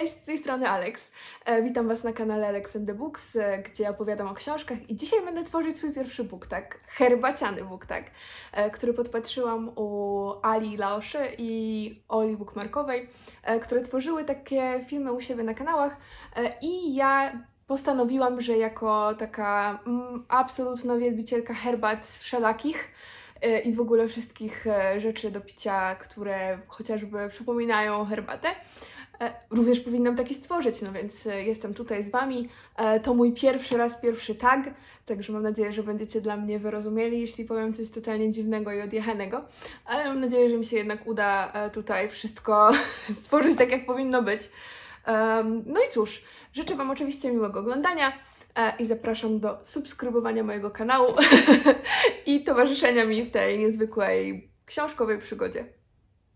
Cześć, z tej strony Alex. E, witam Was na kanale Alex and the Books, e, gdzie opowiadam o książkach i dzisiaj będę tworzyć swój pierwszy booktag, herbaciany booktag, e, który podpatrzyłam u Ali Laoszy i Oli Bookmarkowej, e, które tworzyły takie filmy u siebie na kanałach i ja postanowiłam, że jako taka mm, absolutna wielbicielka herbat wszelakich i w ogóle wszystkich rzeczy do picia, które chociażby przypominają herbatę, Również powinnam taki stworzyć, no więc e, jestem tutaj z Wami. E, To mój pierwszy raz, pierwszy tag, także mam nadzieję, że będziecie dla mnie wyrozumieli, jeśli powiem coś totalnie dziwnego i odjechanego, ale mam nadzieję, że mi się jednak uda e, tutaj wszystko stworzyć tak, jak powinno być. No i cóż, życzę Wam oczywiście miłego oglądania e, i zapraszam do subskrybowania mojego kanału i towarzyszenia mi w tej niezwykłej książkowej przygodzie.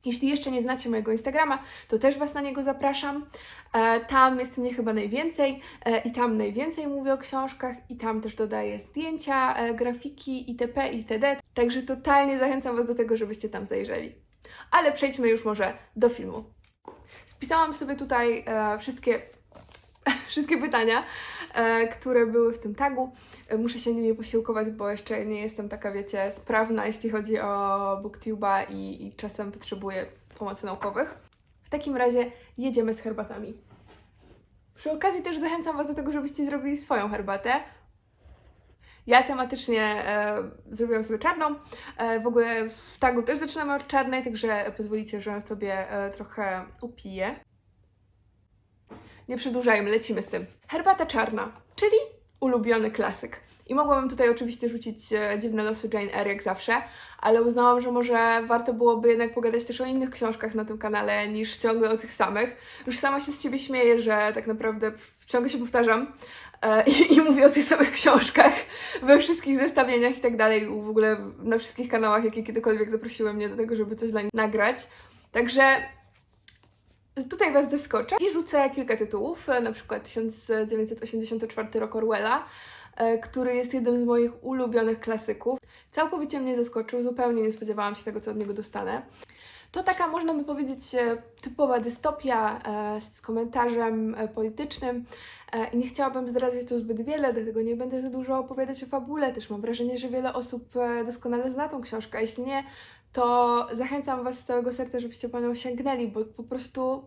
Jeśli jeszcze nie znacie mojego Instagrama, to też Was na niego zapraszam. E, tam jest mnie chyba najwięcej e, i tam najwięcej mówię o książkach i tam też dodaję zdjęcia, e, grafiki itp. itd. Także totalnie zachęcam Was do tego, żebyście tam zajrzeli. Ale przejdźmy już może do filmu. Spisałam sobie tutaj wszystkie, wszystkie pytania, e, które były w tym tagu. E, Muszę się nimi posiłkować, bo jeszcze nie jestem taka, wiecie, sprawna, jeśli chodzi o booktube'a i, i czasem potrzebuję pomocy naukowych. W takim razie jedziemy z herbatami. Przy okazji też zachęcam Was do tego, żebyście zrobili swoją herbatę. Ja tematycznie e, zrobiłam sobie czarną. E, w ogóle w tagu też zaczynamy od czarnej, także pozwolicie, że sobie e, trochę upiję. Nie przedłużajmy, lecimy z tym. Herbata czarna, czyli ulubiony klasyk. I mogłabym tutaj oczywiście rzucić e, Dziwne losy Jane Eyre jak zawsze, ale uznałam, że może warto byłoby jednak pogadać też o innych książkach na tym kanale niż ciągle o tych samych. Już sama się z siebie śmieję, że tak naprawdę ciągle się powtarzam e, i, i mówię o tych samych książkach we wszystkich zestawieniach i tak dalej, w ogóle na wszystkich kanałach, jakie kiedykolwiek zaprosiły mnie do tego, żeby coś dla nich nagrać. Także Tutaj Was zaskoczę i rzucę kilka tytułów, e, na przykład 1984 rok Orwella, e, który jest jednym z moich ulubionych klasyków. Całkowicie mnie zaskoczył, zupełnie nie spodziewałam się tego, co od niego dostanę. To taka, można by powiedzieć, e, typowa dystopia z komentarzem politycznym i nie chciałabym zdradzać tu zbyt wiele, dlatego nie będę za dużo opowiadać o fabule. Też mam wrażenie, że wiele osób doskonale zna tą książkę, a jeśli nie, to zachęcam Was z całego serca, żebyście po nią sięgnęli, bo po prostu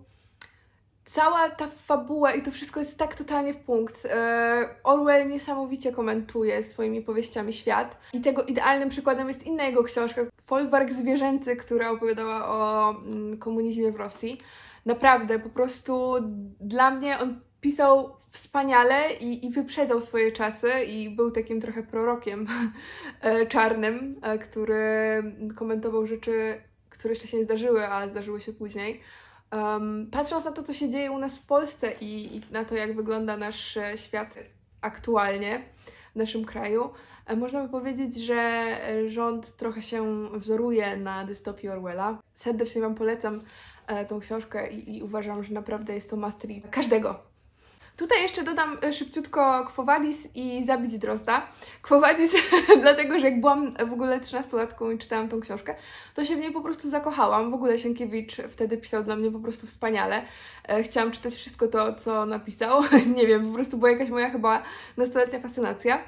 cała ta fabuła i to wszystko jest tak totalnie w punkt. E, Orwell niesamowicie komentuje swoimi powieściami świat i tego idealnym przykładem jest inna jego książka, Folwark Zwierzęcy, która opowiadała o mm, komunizmie w Rosji. Naprawdę, po prostu dla mnie on pisał wspaniale i, i wyprzedzał swoje czasy i był takim trochę prorokiem e, czarnym, e, który komentował rzeczy, które jeszcze się nie zdarzyły, a zdarzyły się później. Um, patrząc na to, co się dzieje u nas w Polsce i, i na to, jak wygląda nasz e, świat aktualnie w naszym kraju, można by powiedzieć, że rząd trochę się wzoruje na dystopii Orwella. Serdecznie Wam polecam tą książkę i, i uważam, że naprawdę jest to must read każdego. Tutaj jeszcze dodam e, szybciutko Quo Vadis i Zabić Drozda. Quo Vadis dlatego, że jak byłam w ogóle 13-latką i czytałam tą książkę, to się w niej po prostu zakochałam. W ogóle Sienkiewicz wtedy pisał dla mnie po prostu wspaniale. E, Chciałam czytać wszystko to, co napisał. Nie wiem, po prostu była jakaś moja chyba nastoletnia fascynacja.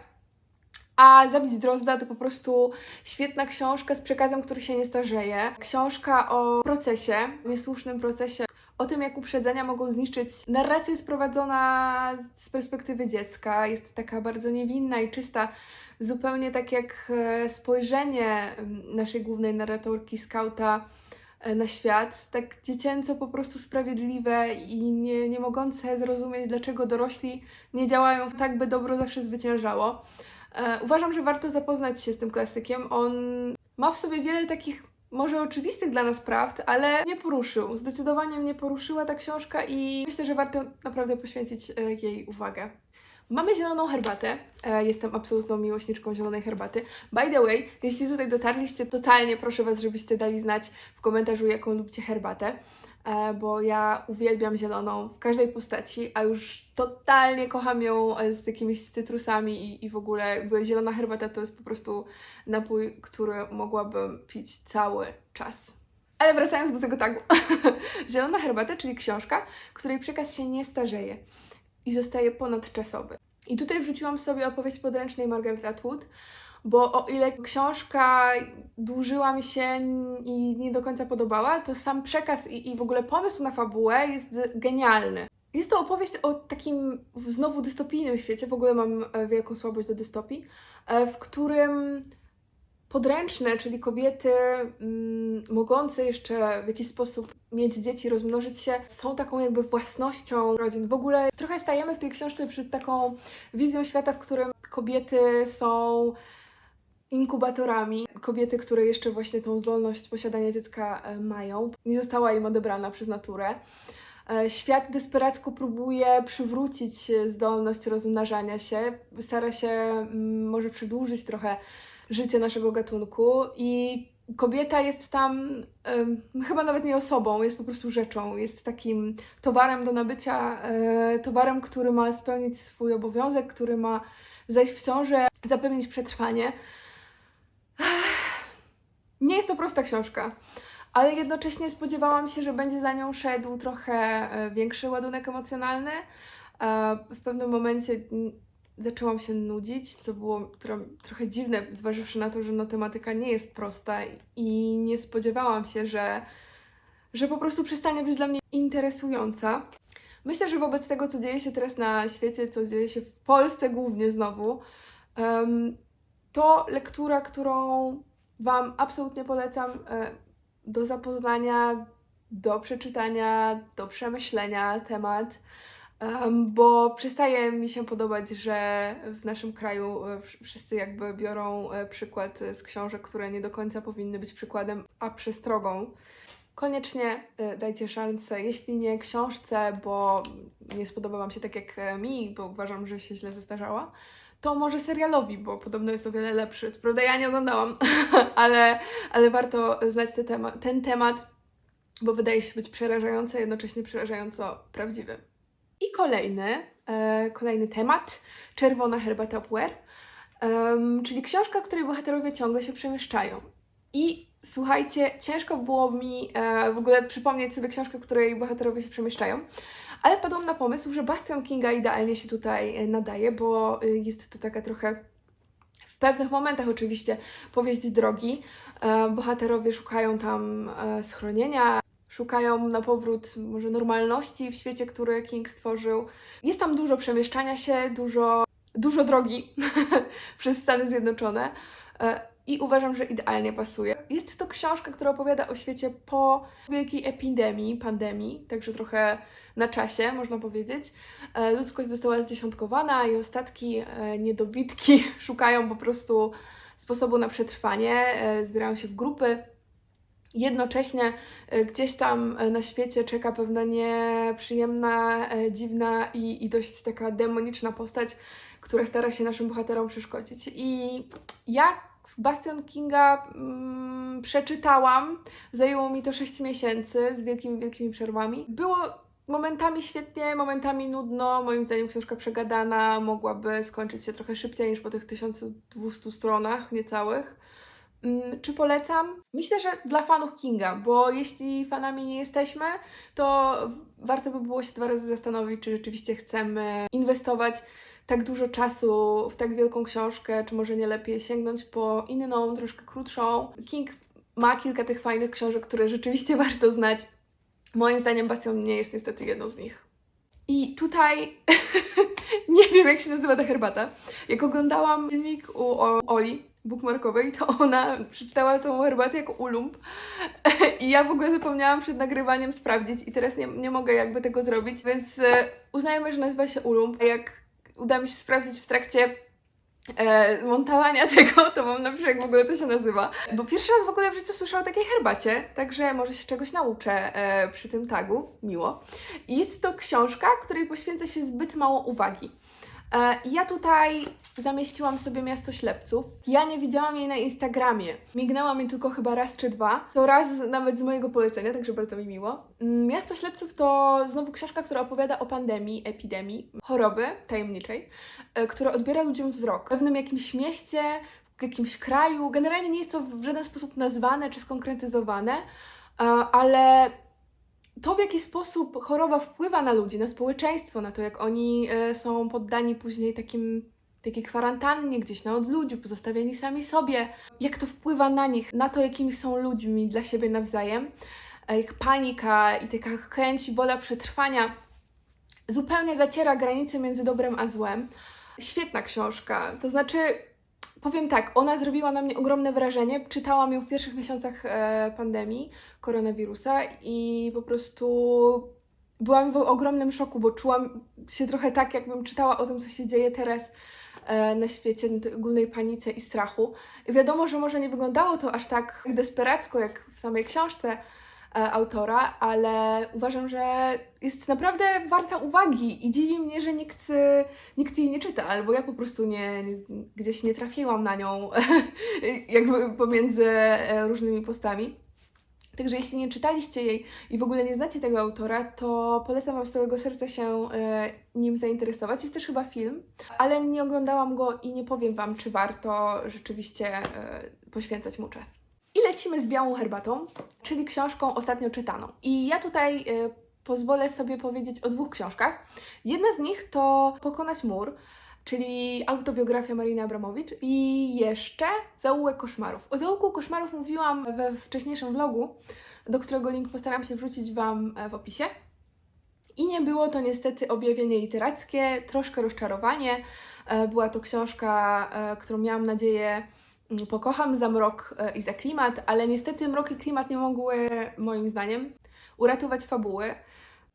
A Zabić Drozda to po prostu świetna książka z przekazem, który się nie starzeje. Książka o procesie, niesłusznym procesie, o tym, jak uprzedzenia mogą zniszczyć. Narracja jest prowadzona z perspektywy dziecka, jest taka bardzo niewinna i czysta, zupełnie tak jak e, spojrzenie naszej głównej narratorki, skauta e, na świat, tak dziecięco po prostu sprawiedliwe i nie, nie mogące zrozumieć, dlaczego dorośli nie działają tak, by dobro zawsze zwyciężało. E, Uważam, że warto zapoznać się z tym klasykiem. On ma w sobie wiele takich może oczywistych dla nas prawd, ale nie poruszył. Zdecydowanie mnie poruszyła ta książka i myślę, że warto naprawdę poświęcić e, jej uwagę. Mamy zieloną herbatę. E, Jestem absolutną miłośniczką zielonej herbaty. By the way, jeśli tutaj dotarliście, totalnie proszę Was, żebyście dali znać w komentarzu, jaką lubicie herbatę, bo ja uwielbiam zieloną w każdej postaci, a już totalnie kocham ją e, z jakimiś cytrusami i, i w ogóle jakby zielona herbata to jest po prostu napój, który mogłabym pić cały czas. Ale wracając do tego tagu. Zielona herbata, czyli książka, której przekaz się nie starzeje i zostaje ponadczasowy. I tutaj wrzuciłam sobie opowieść podręcznej Margaret Atwood, bo o ile książka dłużyła mi się i nie do końca podobała, to sam przekaz i, i w ogóle pomysł na fabułę jest genialny. Jest to opowieść o takim znowu dystopijnym świecie, w ogóle mam e, wielką słabość do dystopii, e, w którym podręczne, czyli kobiety mm, mogące jeszcze w jakiś sposób mieć dzieci, rozmnożyć się, są taką jakby własnością rodzin. W ogóle trochę stajemy w tej książce przed taką wizją świata, w którym kobiety są inkubatorami. Kobiety, które jeszcze właśnie tą zdolność posiadania dziecka e, mają. Nie została im odebrana przez naturę. E, Świat desperacko próbuje przywrócić e, zdolność rozmnażania się, stara się mm, może przedłużyć trochę życie naszego gatunku i kobieta jest tam em, chyba nawet nie osobą, jest po prostu rzeczą, jest takim towarem do nabycia, e, towarem, który ma spełnić swój obowiązek, który ma zajść w ciążę, zapewnić przetrwanie. Nie jest to prosta książka, ale jednocześnie spodziewałam się, że będzie za nią szedł trochę e, większy ładunek emocjonalny. E, W pewnym momencie mm, zaczęłam się nudzić, co było tro- trochę dziwne, zważywszy na to, że no, tematyka nie jest prosta i nie spodziewałam się, że, że po prostu przestanie być dla mnie interesująca. Myślę, że wobec tego, co dzieje się teraz na świecie, co dzieje się w Polsce głównie znowu, em, to lektura, którą Wam absolutnie polecam e, do zapoznania, do przeczytania, do przemyślenia temat. Em, bo przestaje mi się podobać, że w naszym kraju e, wsz- wszyscy jakby biorą e, przykład z książek, które nie do końca powinny być przykładem, a przestrogą. Koniecznie dajcie szansę, jeśli nie książce, bo nie spodoba Wam się tak jak mi, bo uważam, że się źle zestarzała, to może serialowi, bo podobno jest o wiele lepszy. Prawda, ja nie oglądałam, ale, ale warto znać te tema- ten temat, bo wydaje się być przerażający, a jednocześnie przerażająco prawdziwy. I kolejny, e, kolejny temat, Czerwona herbata Puer, em, czyli książka, której bohaterowie ciągle się przemieszczają. I słuchajcie, ciężko było mi e, w ogóle przypomnieć sobie książkę, w której bohaterowie się przemieszczają, ale wpadłam na pomysł, że Bastion Kinga idealnie się tutaj e, nadaje, bo e, jest to taka trochę w pewnych momentach oczywiście powieść drogi. E, bohaterowie szukają tam schronienia, szukają na powrót może normalności w świecie, który King stworzył. Jest tam dużo przemieszczania się, dużo, dużo drogi przez Stany Zjednoczone i uważam, że idealnie pasuje. Jest to książka, która opowiada o świecie po wielkiej epidemii, pandemii, także trochę na czasie, można powiedzieć. E, Ludzkość została zdziesiątkowana i ostatki, e, niedobitki szukają po prostu sposobu na przetrwanie, e, zbierają się w grupy. Jednocześnie gdzieś tam na świecie czeka pewna nieprzyjemna, dziwna i, i dość taka demoniczna postać, która stara się naszym bohaterom przeszkodzić. I ja Bastion Kinga mm, przeczytałam, zajęło mi to 6 miesięcy z wielkimi, wielkimi przerwami. Było momentami świetnie, momentami nudno. Moim zdaniem książka przegadana mogłaby skończyć się trochę szybciej niż po tych 1200 stronach niecałych. Mm, Czy polecam? Myślę, że dla fanów Kinga, bo jeśli fanami nie jesteśmy, to warto by było się dwa razy zastanowić, czy rzeczywiście chcemy inwestować tak dużo czasu w tak wielką książkę, czy może nie lepiej sięgnąć po inną, troszkę krótszą. King ma kilka tych fajnych książek, które rzeczywiście warto znać. Moim zdaniem Bastion nie jest niestety jedną z nich. I tutaj nie wiem, jak się nazywa ta herbata. Jak oglądałam filmik u Oli bookmarkowej, to ona przeczytała tą herbatę jako ulump. I ja w ogóle zapomniałam przed nagrywaniem sprawdzić i teraz nie, nie mogę jakby tego zrobić, więc e, uznajemy, że nazywa się ulump. A jak uda mi się sprawdzić w trakcie e, montowania tego, to mam napiszę, jak w ogóle to się nazywa. Bo pierwszy raz w ogóle w życiu słyszałam o takiej herbacie, także może się czegoś nauczę e, przy tym tagu. Miło. Jest to książka, której poświęca się zbyt mało uwagi. E, ja tutaj zamieściłam sobie Miasto Ślepców. Ja nie widziałam jej na Instagramie. Mignęła mi tylko chyba raz czy dwa. To raz nawet z mojego polecenia, także bardzo mi miło. Mm, Miasto Ślepców to znowu książka, która opowiada o pandemii, epidemii, choroby tajemniczej, e, która odbiera ludziom wzrok. W pewnym jakimś mieście, w jakimś kraju. Generalnie nie jest to w żaden sposób nazwane czy skonkretyzowane, E, ale to, w jaki sposób choroba wpływa na ludzi, na społeczeństwo, na to, jak oni e, są poddani później takim, takiej kwarantannie gdzieś na odludziu, pozostawieni sami sobie, jak to wpływa na nich, na to, jakimi są ludźmi dla siebie nawzajem, e, ich panika i taka chęć i wola przetrwania zupełnie zaciera granice między dobrem a złem. Świetna książka, to znaczy Powiem tak, ona zrobiła na mnie ogromne wrażenie. Czytałam ją w pierwszych miesiącach e, pandemii koronawirusa i po prostu byłam w ogromnym szoku, bo czułam się trochę tak, jakbym czytała o tym, co się dzieje teraz e, na świecie, na ogólnej panice i strachu. I wiadomo, że może nie wyglądało to aż tak desperacko, jak w samej książce, autora, ale uważam, że jest naprawdę warta uwagi i dziwi mnie, że nikt, e, nikt jej nie czyta, albo ja po prostu nie, nie, gdzieś nie trafiłam na nią jakby pomiędzy e, różnymi postami. Także jeśli nie czytaliście jej i w ogóle nie znacie tego autora, to polecam Wam z całego serca się e, nim zainteresować. Jest też chyba film, ale nie oglądałam go i nie powiem Wam, czy warto rzeczywiście e, poświęcać mu czas. I lecimy z białą herbatą, czyli książką ostatnio czytaną. I ja tutaj e, pozwolę sobie powiedzieć o dwóch książkach. Jedna z nich to Pokonać mur, czyli autobiografia Mariny Abramowicz i jeszcze Zaułek koszmarów. O Zaułku koszmarów mówiłam we wcześniejszym vlogu, do którego link postaram się wrzucić Wam e, w opisie. I nie było to niestety objawienie literackie, troszkę rozczarowanie. E, Była to książka, którą miałam nadzieję pokocham za mrok e, i za klimat, ale niestety mrok i klimat nie mogły, moim zdaniem, uratować fabuły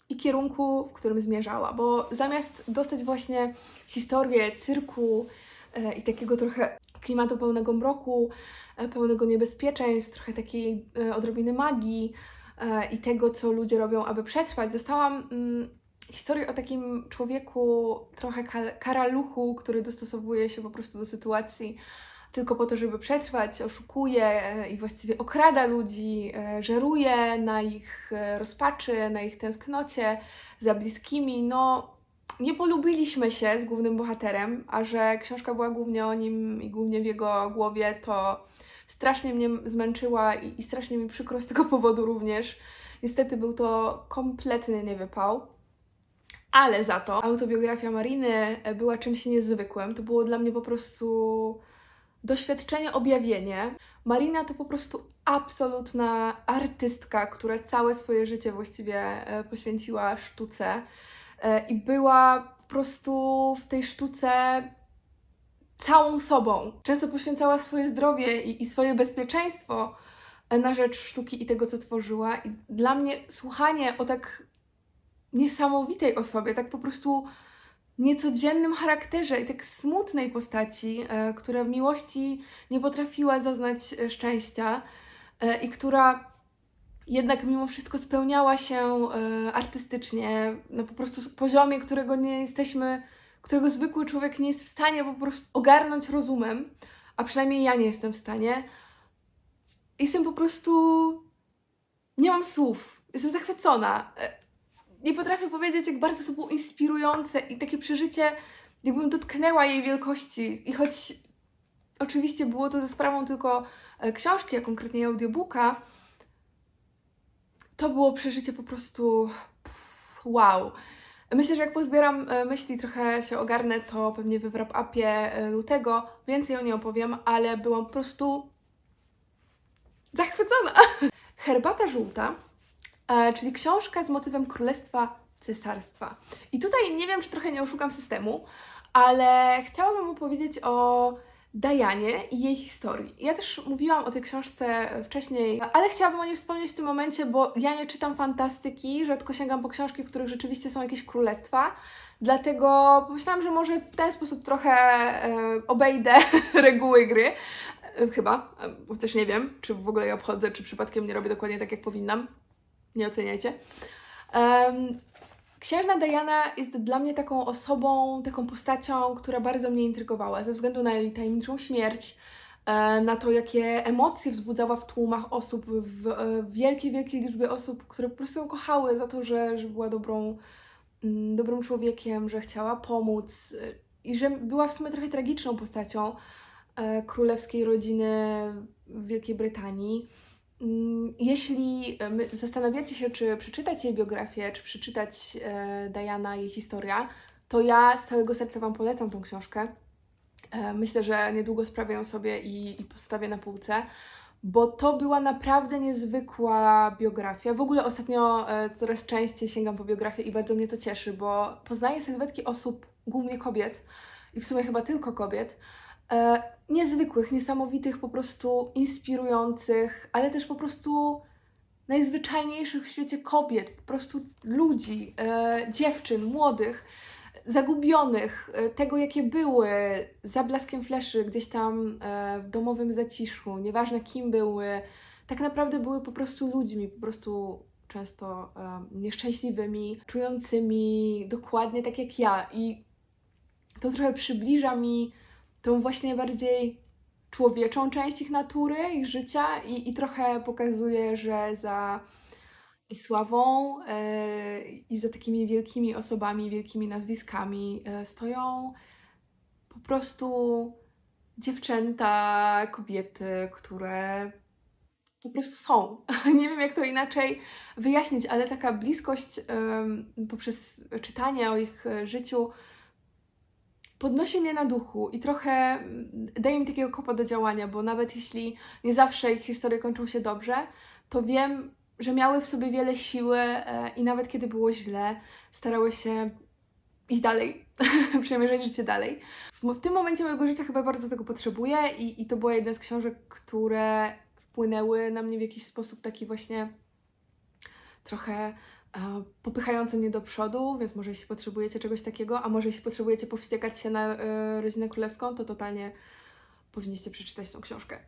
i kierunku, w którym zmierzała, bo zamiast dostać właśnie historię cyrku e, i takiego trochę klimatu pełnego mroku, e, pełnego niebezpieczeństw, trochę takiej odrobiny magii i tego, co ludzie robią, aby przetrwać, dostałam mm, historię o takim człowieku, trochę karaluchu, który dostosowuje się po prostu do sytuacji tylko po to, żeby przetrwać, oszukuje e, i właściwie okrada ludzi, e, żeruje na ich e, rozpaczy, na ich tęsknocie za bliskimi. No, nie polubiliśmy się z głównym bohaterem, a że książka była głównie o nim i głównie w jego głowie, to strasznie mnie zmęczyła i, i strasznie mi przykro z tego powodu również. Niestety był to kompletny niewypał. Ale za to autobiografia Mariny była czymś niezwykłym. To było dla mnie po prostu doświadczenie, objawienie. Marina to po prostu absolutna artystka, która całe swoje życie właściwie e, poświęciła sztuce e, i była po prostu w tej sztuce całą sobą. Często poświęcała swoje zdrowie i, i swoje bezpieczeństwo e, na rzecz sztuki i tego, co tworzyła. I dla mnie słuchanie o tak niesamowitej osobie, tak po prostu niecodziennym charakterze i tak smutnej postaci, e, która w miłości nie potrafiła zaznać e, szczęścia e, i która jednak mimo wszystko spełniała się artystycznie na po prostu poziomie, którego nie jesteśmy, którego zwykły człowiek nie jest w stanie po prostu ogarnąć rozumem, a przynajmniej ja nie jestem w stanie. Jestem po prostu. Nie mam słów. Jestem zachwycona. Nie potrafię powiedzieć, jak bardzo to było inspirujące i takie przeżycie, jakbym dotknęła jej wielkości. I choć oczywiście było to ze sprawą tylko e, książki, a konkretnie audiobooka, to było przeżycie po prostu pff, wow. Myślę, że jak pozbieram e, myśli, trochę się ogarnę, to pewnie we wrap-upie e, lutego więcej o niej opowiem, ale byłam po prostu zachwycona. Herbata żółta czyli książka z motywem Królestwa Cesarstwa. I tutaj nie wiem, czy trochę nie oszukam systemu, ale chciałabym opowiedzieć o Dianie i jej historii. Ja też mówiłam o tej książce wcześniej, ale chciałabym o niej wspomnieć w tym momencie, bo ja nie czytam fantastyki, rzadko sięgam po książki, w których rzeczywiście są jakieś królestwa. Dlatego pomyślałam, że może w ten sposób trochę e, obejdę reguły gry. E, chyba, e, chociaż nie wiem, czy w ogóle je obchodzę, czy przypadkiem nie robię dokładnie tak, jak powinnam nie oceniajcie. Um, Księżna Diana jest dla mnie taką osobą, taką postacią, która bardzo mnie intrygowała ze względu na jej tajemniczą śmierć, e, na to, jakie emocje wzbudzała w tłumach osób, w e, wielkiej, wielkiej liczbie osób, które po prostu ją kochały za to, że, że była dobrą, mm, dobrym człowiekiem, że chciała pomóc e, i że była w sumie trochę tragiczną postacią królewskiej rodziny w Wielkiej Brytanii. Mm, Jeśli em, zastanawiacie się, czy przeczytać jej biografię, czy przeczytać e, Diana, jej historia, to ja z całego serca Wam polecam tą książkę. E, myślę, że niedługo sprawię ją sobie i, i postawię na półce, bo to była naprawdę niezwykła biografia. W ogóle ostatnio e, coraz częściej sięgam po biografię i bardzo mnie to cieszy, bo poznaję sylwetki osób, głównie kobiet, i w sumie chyba tylko kobiet, e, niezwykłych, niesamowitych, po prostu inspirujących, ale też po prostu najzwyczajniejszych w świecie kobiet, po prostu ludzi, e, dziewczyn, młodych, zagubionych, e, tego jakie były, za blaskiem fleszy, gdzieś tam e, w domowym zaciszu, nieważne kim były, tak naprawdę były po prostu ludźmi, po prostu często e, nieszczęśliwymi, czującymi dokładnie tak jak ja. I to trochę przybliża mi tą właśnie bardziej człowieczą część ich natury, ich życia i, i trochę pokazuje, że za sławą e, i za takimi wielkimi osobami, wielkimi nazwiskami e, stoją po prostu dziewczęta, kobiety, które po prostu są. Nie wiem, jak to inaczej wyjaśnić, ale taka bliskość poprzez czytanie o ich e, życiu podnosi mnie na duchu i trochę mm, daje mi takiego kopa do działania, bo nawet jeśli nie zawsze ich historie kończą się dobrze, to wiem, że miały w sobie wiele siły e, i nawet kiedy było źle, starały się iść dalej, przemierzać życie dalej. W, w tym momencie mojego życia chyba bardzo tego potrzebuję i, i to była jedna z książek, które wpłynęły na mnie w jakiś sposób taki właśnie trochę e, popychający mnie do przodu, więc może jeśli potrzebujecie czegoś takiego, a może jeśli potrzebujecie powściekać się na e, rodzinę królewską, to totalnie powinniście przeczytać tą książkę.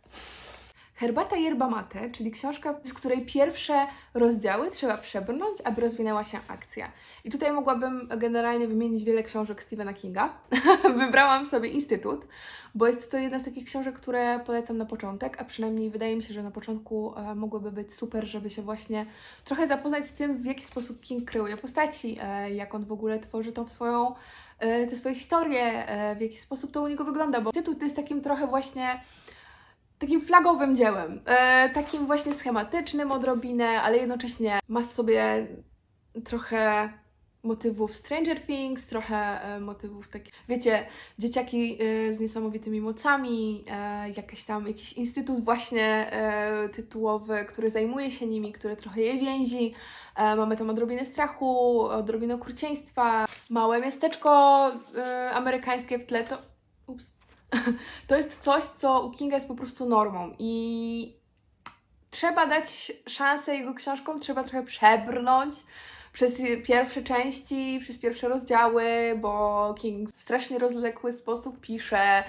Herbata yerba mate, czyli książka, z której pierwsze rozdziały trzeba przebrnąć, aby rozwinęła się akcja. I tutaj mogłabym generalnie wymienić wiele książek Stephena Kinga. Wybrałam sobie Instytut, bo jest to jedna z takich książek, które polecam na początek, a przynajmniej wydaje mi się, że na początku e, być super, żeby się właśnie trochę zapoznać z tym, w jaki sposób King kreuje postaci, e, jak on w ogóle tworzy tą swoją, e, te swoje historie, e, w jaki sposób to u niego wygląda, bo Instytut jest takim trochę właśnie takim flagowym dziełem, e, takim właśnie schematycznym odrobinę, ale jednocześnie ma w sobie trochę motywów Stranger Things, trochę e, motywów takich, wiecie, dzieciaki e, z niesamowitymi mocami, e, jakiś tam, jakiś instytut właśnie e, tytułowy, który zajmuje się nimi, który trochę je więzi. E, mamy tam odrobinę strachu, odrobinę okrucieństwa, małe miasteczko e, amerykańskie w tle, to... Ups. To jest coś, co u Kinga jest po prostu normą i trzeba dać szansę jego książkom, trzeba trochę przebrnąć przez pierwsze części, przez pierwsze rozdziały, bo King w strasznie rozległy sposób pisze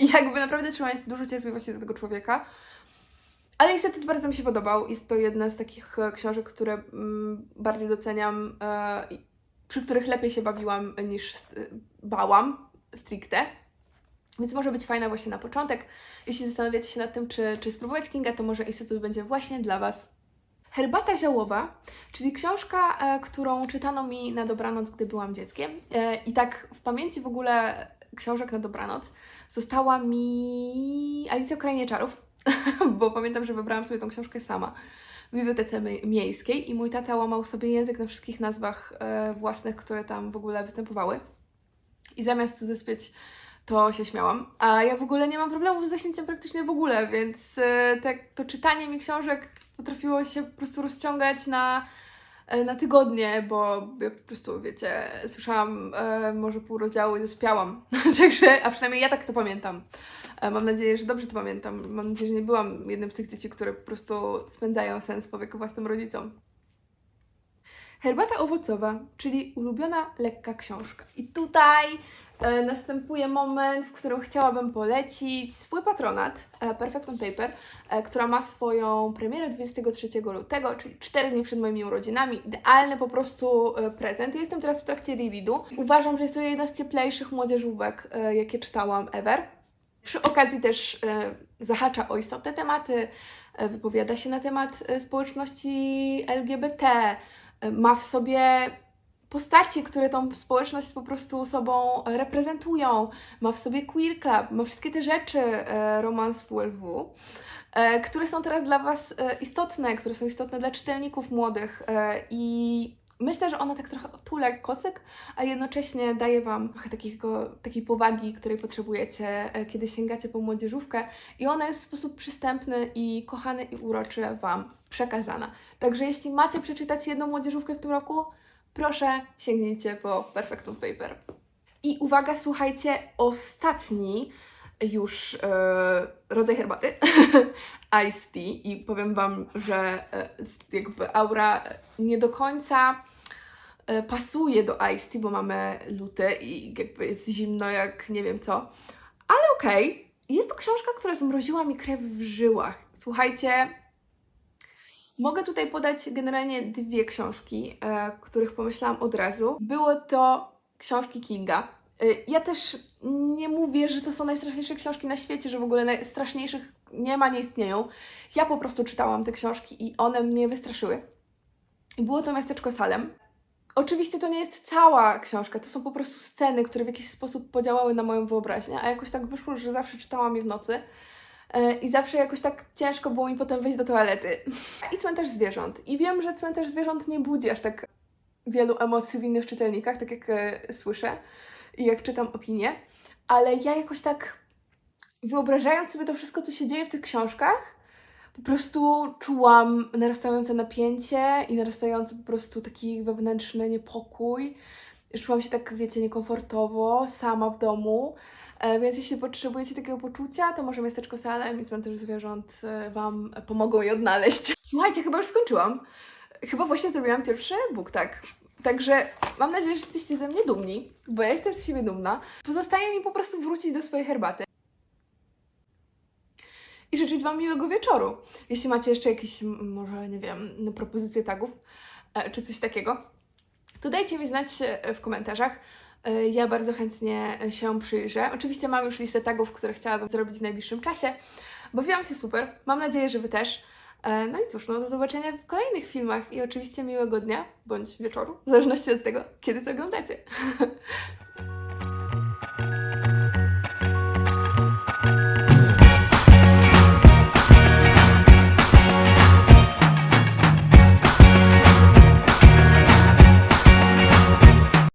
i jakby naprawdę trzeba mieć dużo cierpliwości do tego człowieka. Ale niestety bardzo mi się podobał. Jest to jedna z takich e, książek, które mm, bardziej doceniam, e, przy których lepiej się bawiłam niż s- bałam stricte. Więc może być fajna właśnie na początek. Jeśli zastanawiacie się nad tym, czy, czy spróbować Kinga, to może Instytut będzie właśnie dla Was. Herbata ziołowa, czyli książka, e, którą czytano mi na dobranoc, gdy byłam dzieckiem. E, I tak w pamięci w ogóle książek na dobranoc została mi Alicja w Krainie Czarów, bo pamiętam, że wybrałam sobie tą książkę sama w bibliotece mie- miejskiej i mój tata łamał sobie język na wszystkich nazwach e, własnych, które tam w ogóle występowały. I zamiast zaspieć to się śmiałam. A ja w ogóle nie mam problemów z zaśnięciem praktycznie w ogóle, więc e, tak, to czytanie mi książek potrafiło się po prostu rozciągać na, e, na tygodnie, bo ja po prostu, wiecie, słyszałam e, może pół rozdziału i zaspiałam. Także, a przynajmniej ja tak to pamiętam. Mam nadzieję, że dobrze to pamiętam. Mam nadzieję, że nie byłam jednym z tych dzieci, które po prostu spędzają sens powiek własnym rodzicom. Herbata owocowa, czyli ulubiona lekka książka. I tutaj e, następuje moment, w którym chciałabym polecić swój patronat, e, Perfect on Paper, e, która ma swoją premierę 23 lutego, czyli 4 dni przed moimi urodzinami. Idealny po prostu prezent. Jestem teraz w trakcie rereadu. Uważam, że jest to jedna z cieplejszych młodzieżówek, jakie czytałam ever. Przy okazji też zahacza o istotne tematy, wypowiada się na temat społeczności LGBT, ma w sobie postaci, które tą społeczność po prostu sobą reprezentują, ma w sobie queer club, ma wszystkie te rzeczy e, romans WLW. e, które są teraz dla Was e, istotne, które są istotne dla czytelników młodych e, i myślę, że ona tak trochę otula kocyk, a jednocześnie daje Wam trochę takiego, takiej powagi, której potrzebujecie, e, kiedy sięgacie po młodzieżówkę i ona jest w sposób przystępny i kochany i uroczy Wam przekazana. Także jeśli macie przeczytać jedną młodzieżówkę w tym roku, proszę sięgnijcie po Perfectum Paper. I uwaga, słuchajcie, ostatni już e, rodzaj herbaty, iced tea i powiem Wam, że e, jakby aura nie do końca e, pasuje do iced tea, bo mamy luty i jakby jest zimno jak nie wiem co, ale okej, jest to książka, która zmroziła mi krew w żyłach. Słuchajcie, mogę tutaj podać generalnie dwie książki, e, których pomyślałam od razu. Było to książki Kinga. E, Ja też nie mówię, że to są najstraszniejsze książki na świecie, że w ogóle najstraszniejszych nie ma, nie istnieją. Ja po prostu czytałam te książki i one mnie wystraszyły. Było to miasteczko Salem. Oczywiście to nie jest cała książka, to są po prostu sceny, które w jakiś sposób podziałały na moją wyobraźnię, a jakoś tak wyszło, że zawsze czytałam je w nocy. E, I zawsze jakoś tak ciężko było mi potem wyjść do toalety. I cmentarz zwierząt. I wiem, że cmentarz zwierząt nie budzi aż tak wielu emocji w innych czytelnikach, tak jak e, słyszę i jak czytam opinie, ale ja jakoś tak wyobrażając sobie to wszystko, co się dzieje w tych książkach, po prostu czułam narastające napięcie i narastający po prostu taki wewnętrzny niepokój. Czułam się tak, wiecie, niekomfortowo, sama w domu. E, Więc jeśli potrzebujecie takiego poczucia, to może miasteczko Salem i cmentarz zwierząt e, Wam pomogą je odnaleźć. Słuchajcie, chyba już skończyłam. Chyba właśnie zrobiłam pierwszy book, tak. Także mam nadzieję, że jesteście ze mnie dumni, bo ja jestem z siebie dumna. Pozostaje mi po prostu wrócić do swojej herbaty i życzyć Wam miłego wieczoru. Jeśli macie jeszcze jakieś, może nie wiem, propozycje tagów e, czy coś takiego, to dajcie mi znać w komentarzach. E, Ja bardzo chętnie e, się przyjrzę. Oczywiście mam już listę tagów, które chciałabym zrobić w najbliższym czasie. Bawiłam się super. Mam nadzieję, że Wy też. E, No i cóż, no do zobaczenia w kolejnych filmach i oczywiście miłego dnia bądź wieczoru, w zależności od tego, kiedy to oglądacie.